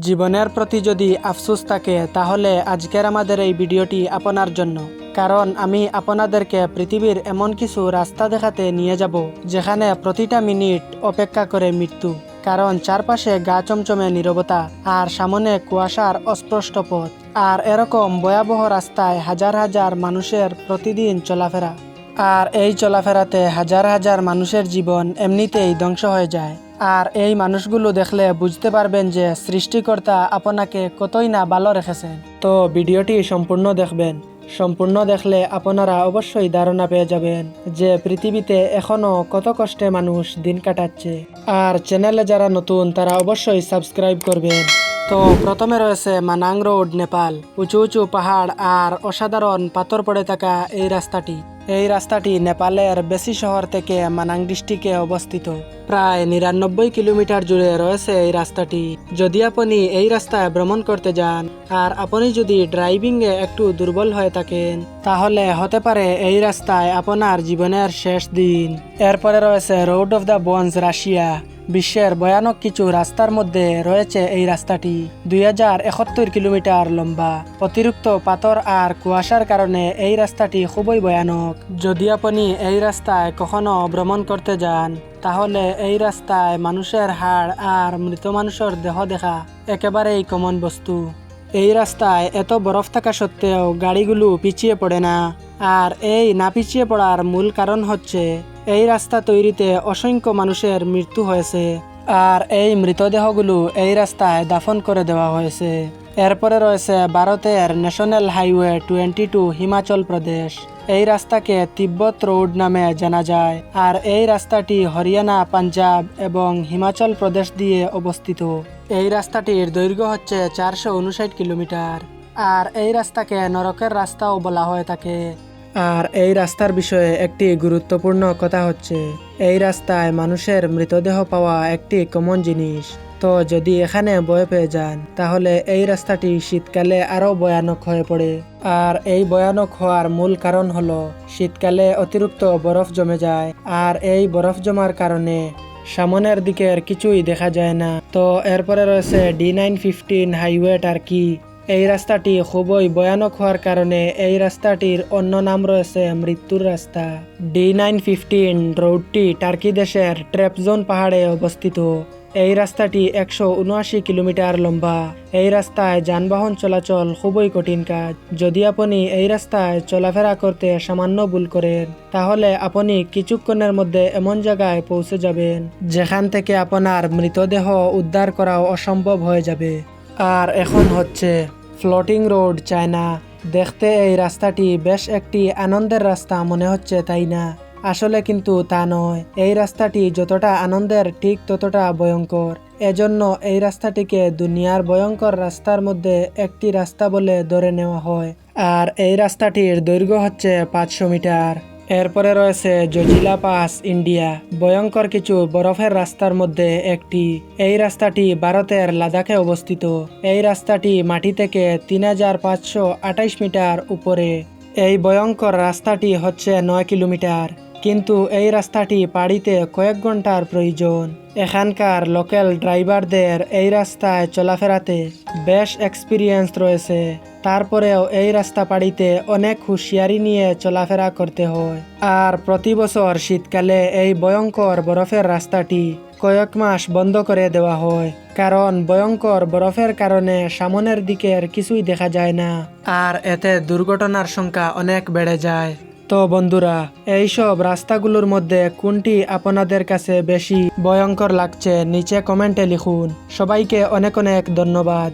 জীবনের প্রতি যদি আফসোস থাকে, তাহলে আজকের আমাদের এই ভিডিওটি আপনার জন্য। কারণ আমি আপনাদেরকে পৃথিবীর এমন কিছু রাস্তা দেখাতে নিয়ে যাব, যেখানে প্রতিটা মিনিট অপেক্ষা করে মৃত্যু। কারণ চারপাশে গা চমচমে নীরবতা আর সামনে কুয়াশার অস্পষ্ট পথ। আর এরকম ভয়াবহ রাস্তায় হাজার হাজার মানুষের প্রতিদিন চলাফেরা। আর এই চলাফেরাতে হাজার হাজার মানুষের জীবন এমনিতেই ধ্বংস হয়ে যায়। আর এই মানুষগুলো দেখলে বুঝতে পারবেন যে সৃষ্টিকর্তা আপনাকে কতই না ভালো রেখেছেন। তো ভিডিওটি সম্পূর্ণ দেখবেন। সম্পূর্ণ দেখলে আপনারা অবশ্যই ধারণা পেয়ে যাবেন যে পৃথিবীতে এখনও কত কষ্টে মানুষ দিন কাটাচ্ছে। আর চ্যানেলে যারা নতুন, তারা অবশ্যই সাবস্ক্রাইব করবেন। তো প্রথমে রয়েছে মানাং রোড, নেপাল। উঁচু উঁচু পাহাড় আর অসাধারণ পাথর পড়ে থাকা এই রাস্তাটি। এই রাস্তাটি নেপালের বেশি শহর থেকে মানাং ডিস্ট্রিক্টে অবস্থিত। প্রায় নিরানব্বই কিলোমিটার জুড়ে রয়েছে এই রাস্তাটি। যদি আপনি এই রাস্তায় ভ্রমণ করতে যান, আর আপনি যদি ড্রাইভিংয়ে একটু দুর্বল হয়ে থাকেন, তাহলে হতে পারে এই রাস্তায় আপনার জীবনের শেষ দিন। এরপরে রয়েছে road of the bones Russia. বিশ্বের ভয়ানক কিছু রাস্তার মধ্যে রয়েছে এই রাস্তাটি। দুই হাজার একাত্তর কিলোমিটার লম্বা। অতিরিক্ত পাথর আর কুয়াশার কারণে এই রাস্তাটি খুবই ভয়ানক। যদি আপনি এই রাস্তায় কখনো ভ্রমণ করতে যান, তাহলে এই রাস্তায় মানুষের হাড় আর মৃত মানুষের দেহ দেখা একেবারেই কমন বস্তু। এই রাস্তায় এত বরফ থাকা সত্ত্বেও গাড়িগুলো পিছিয়ে পড়ে না। আর এই না পিছিয়ে পড়ার মূল কারণ হচ্ছে, এই রাস্তা তৈরিতে অসংখ্য মানুষের মৃত্যু হয়েছে আর এই মৃতদেহগুলো এই রাস্তায় দাফন করে দেওয়া হয়েছে। এরপরে রয়েছে ভারতের national highway twenty two Himachal Pradesh. এই রাস্তাকে তিব্বত রোড নামে জানা যায় আর এই রাস্তাটি হরিয়ানা, পাঞ্জাব এবং হিমাচল প্রদেশ দিয়ে অবস্থিত। এই রাস্তাটির দৈর্ঘ্য হচ্ছে চারশো উনষাট কিলোমিটার আর এই রাস্তাকে নরকের রাস্তাও বলা হয়ে থাকে। আর এই রাস্তার বিষয়ে একটি গুরুত্বপূর্ণ কথা হচ্ছে, এই রাস্তায় মানুষের মৃতদেহ পাওয়া একটি কমন জিনিস। তো যদি এখানে বয়ে পেয়ে যান, তাহলে এই রাস্তাটি শীতকালে আরও ভয়ানক হয়ে পড়ে। আর এই ভয়ানক হওয়ার মূল কারণ হলো, শীতকালে অতিরিক্ত বরফ জমে যায়। আর এই বরফ জমার কারণে সামনের দিকের কিছুই দেখা যায় না। তো এরপরে রয়েছে D nine fifteen highway Turkey এই রাস্তাটি খুবই ভয়ানক হওয়ার কারণে এই রাস্তাটির অন্য নাম রয়েছে মৃত্যুর রাস্তা। ডি নাইন ফিফটিন রোডটি টার্কি দেশের ট্রেপজোন পাহাড়ে অবস্থিত। এই রাস্তাটি একশো উনআশি কিলোমিটার লম্বা। এই রাস্তায় যানবাহন চলাচল খুবই কঠিন কাজ। যদি আপনি এই রাস্তায় চলাফেরা করতে সামান্য ভুল করেন, তাহলে আপনি কিছুক্ষণের মধ্যে এমন জায়গায় পৌঁছে যাবেন, যেখান থেকে আপনার মৃতদেহ উদ্ধার করাও অসম্ভব হয়ে যাবে। আর এখন হচ্ছে ফ্লোটিং রোড, চায়না। দেখতে এই রাস্তাটি বেশ একটি আনন্দের রাস্তা মনে হচ্ছে তাই না? আসলে কিন্তু তা নয়। এই রাস্তাটি যতটা আনন্দের, ঠিক ততটা ভয়ঙ্কর। এজন্য এই রাস্তাটিকে দুনিয়ার ভয়ঙ্কর রাস্তার মধ্যে একটি রাস্তা বলে ধরে নেওয়া হয়। আর এই রাস্তাটির দৈর্ঘ্য হচ্ছে পাঁচশো মিটার। এরপরে রয়েছে জজিলা পাস ইন্ডিয়া। ভয়ঙ্কর কিছু বরফের রাস্তার মধ্যে একটি। এই রাস্তাটি ভারতের লাদাখে অবস্থিত। এই রাস্তাটি মাটি থেকে তিন মিটার উপরে। এই ভয়ঙ্কর রাস্তাটি হচ্ছে নয় কিলোমিটার। কিন্তু এই রাস্তাটি পাড়িতে কয়েক ঘণ্টার প্রয়োজন। এখানকার লোকাল ড্রাইভারদের এই রাস্তায় চলাফেরাতে বেশ এক্সপিরিয়েন্স রয়েছে। তারপরেও এই রাস্তা পাড়িতে অনেক হুঁশিয়ারি নিয়ে চলাফেরা করতে হয়। আর প্রতি বছর শীতকালে এই ভয়ঙ্কর বরফের রাস্তাটি কয়েক মাস বন্ধ করে দেওয়া হয়। কারণ ভয়ঙ্কর বরফের কারণে সামনের দিকের কিছুই দেখা যায় না। আর এতে দুর্ঘটনার সংখ্যা অনেক বেড়ে যায়। তো বন্ধুরা, এইসব রাস্তাগুলোর মধ্যে কোনটি আপনাদের কাছে বেশি ভয়ঙ্কর লাগছে, নিচে কমেন্টে লিখুন। সবাইকে অনেক অনেক ধন্যবাদ।